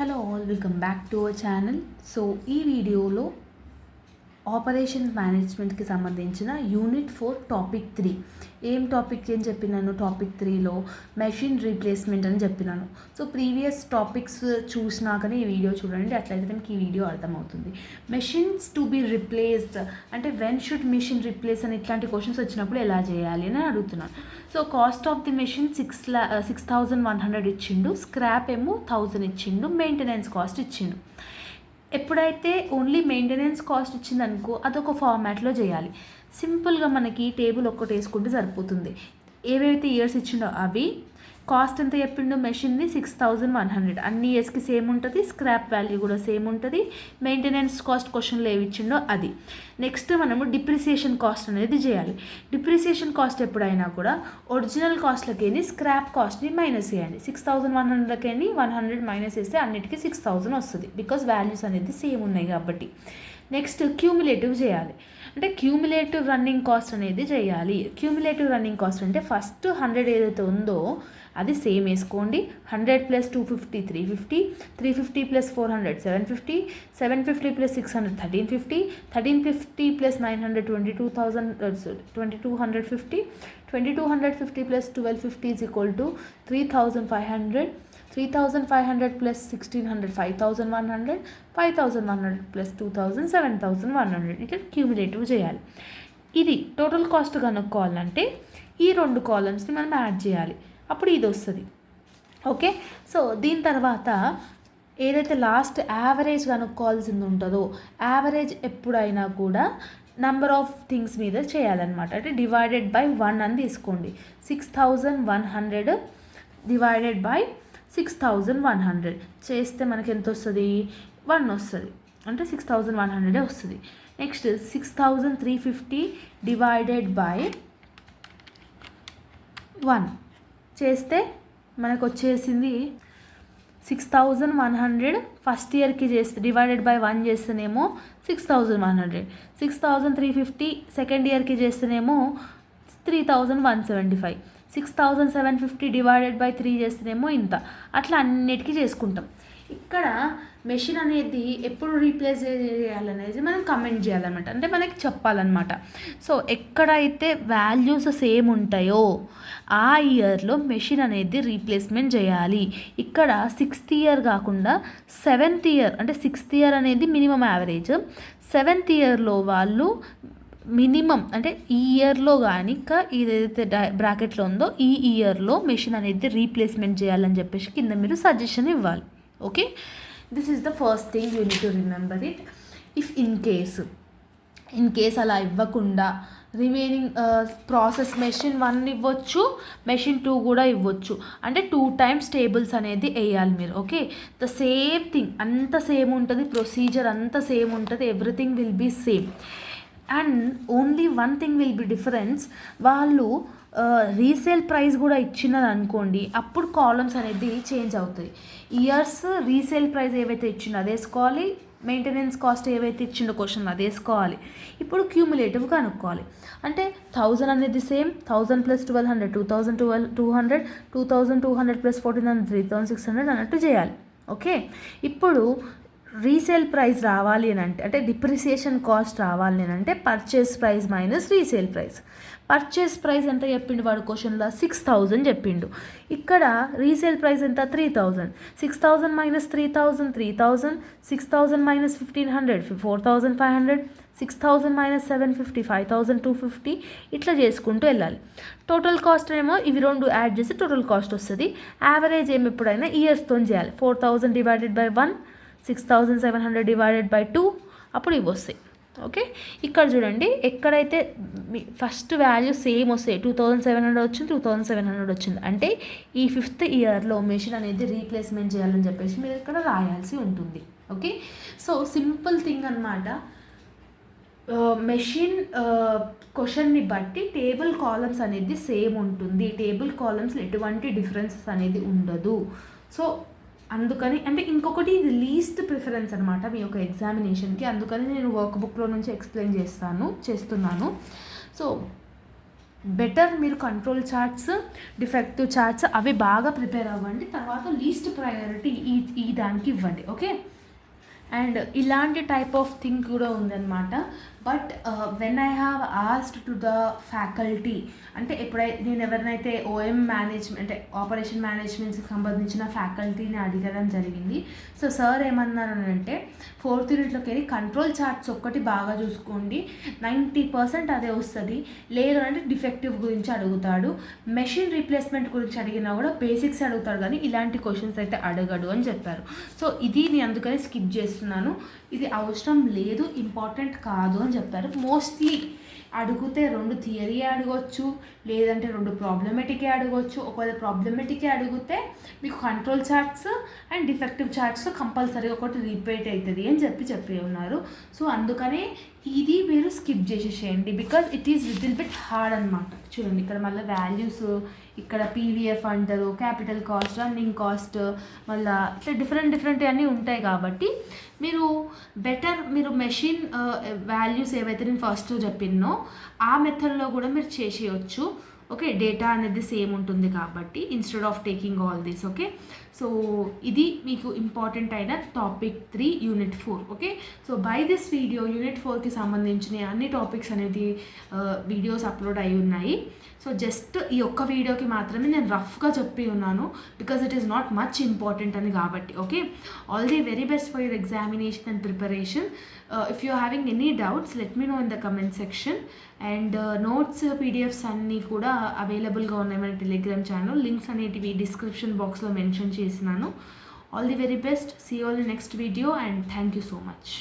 Hello all welcome back to our channel so ఈ వీడియోలో operation మేనేజ్మెంట్కి సంబంధించిన యూనిట్ ఫోర్ టాపిక్ త్రీ. ఏం టాపిక్ ఏం చెప్పినాను? టాపిక్ త్రీలో మెషిన్ రీప్లేస్మెంట్ అని చెప్పినాను. సో ప్రీవియస్ టాపిక్స్ చూసినాకనే ఈ వీడియో చూడండి. అట్లయితే మనకి ఈ వీడియో అర్థమవుతుంది. మెషిన్స్ టు బి రిప్లేస్డ్ అంటే వెన్ షుడ్ మెషిన్ రిప్లేస్ అని ఇట్లాంటి క్వశ్చన్స్ వచ్చినప్పుడు ఎలా చేయాలి అని అడుగుతున్నాను. So cost of the machine six law six thousand one hundred ఇచ్చిండు. స్క్రాప్ ఏమో థౌజండ్ ఇచ్చిండు. మెయింటెనెన్స్ కాస్ట్ ఇచ్చిండు. ఎప్పుడైతే ఓన్లీ మెయింటెనెన్స్ కాస్ట్ ఇచ్చిందనుకో అదొక ఫార్మాట్లో చేయాలి. సింపుల్గా మనకి టేబుల్ ఒక్కటి వేసుకుంటే సరిపోతుంది. ఏవైతే ఇయర్స్ ఇచ్చిండో అవి కాస్ట్ ఎంత చెప్పిండో మెషిన్ది సిక్స్ థౌజండ్ వన్ హండ్రెడ్ అన్ని ఇయర్స్కి సేమ్ ఉంటుంది స్క్రాప్ వాల్యూ కూడా సేమ్ ఉంటుంది మెయింటెనెన్స్ కాస్ట్ క్వశ్చన్లు ఏవి ఇచ్చిండో అది. నెక్స్ట్ మనము డిప్రిసియేషన్ కాస్ట్ అనేది చేయాలి. డిప్రిసియేషన్ కాస్ట్ ఎప్పుడైనా కూడా ఒరిజినల్ కాస్ట్లకేని స్క్రాప్ కాస్ట్ని మైనస్ చేయండి. సిక్స్ థౌసండ్ వన్ హండ్రెడ్కేని వన్ హండ్రెడ్ మైనస్ చేస్తే అన్నిటికీ సిక్స్ థౌసండ్ వస్తుంది. బికాస్ వాల్యూస్ అనేది సేమ్ ఉన్నాయి కాబట్టి. నెక్స్ట్ క్యూములేటివ్ చేయాలి. అంటే క్యూములేటివ్ రన్నింగ్ కాస్ట్ అనేది చేయాలి. క్యూములేటివ్ రన్నింగ్ కాస్ట్ అంటే ఫస్ట్ హండ్రెడ్ ఏదైతే ఉందో అది సేమ్ వేసుకోండి. Hundred plus two fifty three fifty three fifty plus four hundred seven fifty seven fifty plus six hundred thirteen fifty thirteen fifty plus nine hundred twenty two thousand twenty two hundred fifty twenty two hundred fifty plus twelve fifty is equal to three thousand five hundred three thousand five hundred plus sixteen hundred five thousand one hundred five thousand one hundred plus two thousand seven thousand one hundred ఇట్లా cumulative చేయాలి. ఇది total cost కనుక్కోవాలంటే ఈ రెండు కాలమ్స్ని మనం add చేయాలి. అప్పుడు ఇది వస్తుంది. ఓకే సో దీని తర్వాత ఏదైతే లాస్ట్ యావరేజ్ కనుక్కోవాల్సింది ఉంటుందో యావరేజ్ ఎప్పుడైనా కూడా నంబర్ ఆఫ్ థింగ్స్ మీద చేయాలన్నమాట. అంటే డివైడెడ్ బై వన్ అని తీసుకోండి. Six thousand one hundred divided by six thousand one hundred. చేస్తే మనకి ఎంత వస్తుంది? వన్ వస్తుంది. అంటే సిక్స్ థౌజండ్ వన్ హండ్రెడే వస్తుంది. Next six thousand three fifty divided by one. చేస్తే మనకు వచ్చేసింది six thousand one hundred first ఇయర్కి చేస్తే డివైడెడ్ బై వన్ చేస్తేనేమో six thousand one hundred. Six thousand three fifty second ఇయర్కి చేస్తేనేమో three thousand one seventy five. Six thousand seven fifty divided by three చేస్తేనేమో ఇంత. అట్లా అన్నిటికీ చేసుకుంటాం. ఇక్కడ మెషిన్ అనేది ఎప్పుడు రీప్లేస్ చేయాలనేది మనం కమెంట్ చేయాలన్నమాట. అంటే మనకి చెప్పాలన్నమాట. సో ఎక్కడైతే వాల్యూస్ సేమ్ ఉంటాయో ఆ ఇయర్లో మెషిన్ అనేది రీప్లేస్మెంట్ చేయాలి. ఇక్కడ సిక్స్త్ ఇయర్ కాకుండా సెవెంత్ ఇయర్ అంటే సిక్స్త్ ఇయర్ అనేది మినిమం యావరేజ్. సెవెంత్ ఇయర్లో వాళ్ళు మినిమం అంటే ఈ ఇయర్లో కానీ ఇంకా ఏదైతే బ్రాకెట్లో ఉందో ఈ ఇయర్లో మెషిన్ అనేది రీప్లేస్మెంట్ చేయాలని చెప్పేసి కింద మీరు సజెషన్ ఇవ్వాలి. Okay? This is the first thing you need to remember it if in case in case అలా ఇవ్వకుండా రిమైనింగ్ ప్రాసెస్ మెషిన్ వన్ ఇవ్వచ్చు మెషిన్ టూ కూడా ఇవ్వచ్చు. అంటే టూ టైమ్స్ టేబుల్స్ అనేది వేయాలి మీరు ఓకే ద సేమ్ థింగ్ అంత సేమ్ ఉంటుంది ప్రొసీజర్ అంత సేమ్ ఉంటుంది everything will be same and only one thing will be difference వాళ్ళు రీసేల్ ప్రైస్ కూడా ఇచ్చినది అనుకోండి అప్పుడు కాలమ్స్ అనేది చేంజ్ అవుతాయి. ఇయర్స్ రీసేల్ ప్రైస్ ఏవైతే ఇచ్చిందో అది వేసుకోవాలి మెయింటెనెన్స్ కాస్ట్ ఏవైతే ఇచ్చిండో క్వశ్చన్ అది వేసుకోవాలి. ఇప్పుడు క్యూములేటివ్ కనుక్కోవాలి అంటే థౌజండ్ అనేది same thousand plus twelve hundred two thousand twelve two hundred two thousand two hundred plus fourteen hundred three thousand six hundred అన్నట్టు చేయాలి. ఓకే ఇప్పుడు రీసేల్ ప్రైస్ రావాలి అని అంటే అంటే డిప్రిసియేషన్ కాస్ట్ రావాలి అని అంటే purchase price minus resale price purchase price ఎంత చెప్పిండు వాడు? క్వశ్చన్లో సిక్స్ థౌజండ్ చెప్పిండు. ఇక్కడ రీసేల్ ప్రైస్ ఎంత? Three thousand six thousand minus three thousand three thousand six thousand minus fifteen hundred four thousand five hundred six thousand minus seven fifty five thousand two fifty ఇట్లా చేసుకుంటూ వెళ్ళాలి. Total cost ఏమో ఇవి రెండు add చేసి total cost వస్తుంది. Average ఏమి ఎప్పుడైనా ఇయర్స్తో చేయాలి. Four thousand divided by one six thousand seven hundred divided by two అప్పుడు ఇవి వస్తాయి. ఓకే? ఇక్కడ చూడండి ఎక్కడైతే ఫస్ట్ వాల్యూ సేమ్ వస్తాయి టూ థౌజండ్ సెవెన్ హండ్రెడ్ వచ్చింది టూ థౌజండ్ సెవెన్ హండ్రెడ్ వచ్చింది. అంటే ఈ ఫిఫ్త్ ఇయర్లో మెషిన్ అనేది రీప్లేస్మెంట్ చేయాలని చెప్పేసి మీరు ఇక్కడ రాయాల్సి ఉంటుంది. ఓకే? సో సింపుల్ థింగ్ అనమాట మెషిన్ క్వశ్చన్ని బట్టి టేబుల్ కాలమ్స్ అనేది సేమ్ ఉంటుంది. టేబుల్ కాలమ్స్లో ఎటువంటి డిఫరెన్సెస్ అనేది ఉండదు. సో అందుకని అంటే ఇంకొకటి ఇది లీస్ట్ ప్రిఫరెన్స్ అనమాట మీ యొక్క ఎగ్జామినేషన్కి అందుకని నేను వర్క్ బుక్లో నుంచి ఎక్స్ప్లెయిన్ చేస్తాను చేస్తున్నాను. సో బెటర్ మీరు కంట్రోల్ చార్ట్స్ డిఫెక్టివ్ చార్ట్స్ అవి బాగా ప్రిపేర్ అవ్వండి. తర్వాత లీస్ట్ ప్రయారిటీ ఈ ఈ దానికి ఇవ్వండి ఓకే అండ్ ఇలాంటి టైప్ ఆఫ్ థింగ్ కూడా ఉందన్నమాట. But when I have asked to the faculty అంటే ఎప్పుడైతే నేను ఎవరినైతే ఓఎం మేనేజ్మెంట్ అంటే ఆపరేషన్ మేనేజ్మెంట్కి సంబంధించిన ఫ్యాకల్టీని అడగడం జరిగింది. సో సార్ ఏమన్నారు అంటే ఫోర్త్ యూనిట్లోకి వెళ్ళి కంట్రోల్ చార్ట్స్ ఒక్కటి బాగా చూసుకోండి. నైంటీ పర్సెంట్ అదే వస్తుంది. లేదు అంటే డిఫెక్టివ్ గురించి అడుగుతాడు. మెషిన్ రీప్లేస్మెంట్ గురించి అడిగినా కూడా బేసిక్స్ అడుగుతాడు కానీ ఇలాంటి క్వశ్చన్స్ అయితే అడగడు అని చెప్పారు. సో ఇది నేను అందుకని స్కిప్ చేస్తున్నాను. ఇది అవసరం లేదు ఇంపార్టెంట్ కాదు అని చెప్తారు. మోస్ట్లీ అడిగితే రెండు థియరీ అడగవచ్చు లేదంటే రెండు ప్రాబ్లమెటికే అడగవచ్చు ఒకవేళ ప్రాబ్లమెటికే అడిగితే మీకు control charts and defective charts compulsory ఒకటి రిపీట్ అవుతుంది అని చెప్పి చెప్పి ఉన్నారు. సో అందుకనే ఇది మీరు స్కిప్ చేసేసేయండి because it is little bit hard అనమాట చూడండి ఇక్కడ మళ్ళీ వాల్యూస్ ఇక్కడ పీవీఎఫ్ అంటారు క్యాపిటల్ కాస్ట్ రన్నింగ్ కాస్ట్ మళ్ళీ ఇట్లా డిఫరెంట్ డిఫరెంట్ అన్నీ ఉంటాయి కాబట్టి మీరు బెటర్ మీరు మెషిన్ వాల్యూస్ uh, ఏవైతే నేను ఫస్ట్ చెప్పినో ఆ మెథడ్లో కూడా మీరు చేసేయచ్చు. ఓకే డేటా అనేది సేమ్ ఉంటుంది కాబట్టి instead of taking all this okay? So ఇది మీకు ఇంపార్టెంట్ అయిన topic three unit four okay? So by this video unit ఫోర్కి సంబంధించిన అన్ని టాపిక్స్ అనేది వీడియోస్ అప్లోడ్ అయి ఉన్నాయి. సో జస్ట్ ఈ ఒక్క వీడియోకి మాత్రమే నేను రఫ్గా చెప్పి ఉన్నాను because it is not much important అని కాబట్టి okay? All the very best for your examination and preparation if you having any doubts let me know in the comment section and notes PDFs అన్నీ కూడా అవైలబుల్గా ఉన్నాయి మన Telegram channel links అనేటివి description బాక్స్లో mention చేసినాను. All the very best see all next video and thank you so much